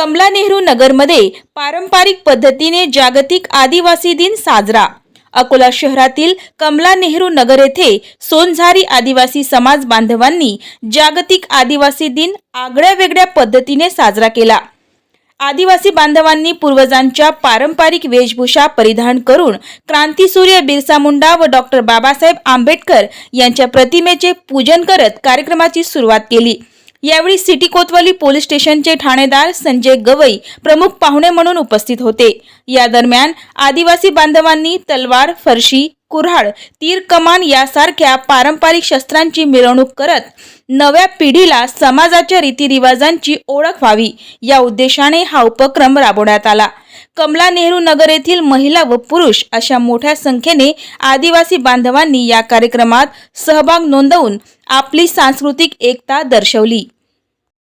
कमला नेहरू नगरमध्ये पारंपरिक पद्धतीने जागतिक आदिवासी दिन साजरा. अकोला शहरातील कमला नेहरू नगर येथे सोनझारी आदिवासी समाज बांधवांनी जागतिक आदिवासी दिन आगळ्या वेगळ्या पद्धतीने साजरा केला. आदिवासी बांधवांनी पूर्वजांच्या पारंपरिक वेशभूषा परिधान करून क्रांतीसूर्य बिरसा मुंडा व डॉक्टर बाबासाहेब आंबेडकर यांच्या प्रतिमेचे पूजन करत कार्यक्रमाची सुरुवात केली. यावेळी सिटी कोतवाली पोलीस स्टेशनचे ठाणेदार संजय गवई प्रमुख पाहुणे म्हणून उपस्थित होते. या दरम्यान आदिवासी बांधवांनी तलवार फरशी कुऱ्हाड तीर कमान यासारख्या पारंपरिक शस्त्रांची मिरवणूक करत नव्या पिढीला समाजाच्या रीतिरिवाजांची ओळख व्हावी. या उद्देशाने हा उपक्रम राबवण्यात आला. कमला नेहरू नगर येथील महिला व पुरुष अशा मोठ्या संख्येने आदिवासी बांधवांनी या कार्यक्रमात सहभाग नोंदवून आपली सांस्कृतिक एकता दर्शवली.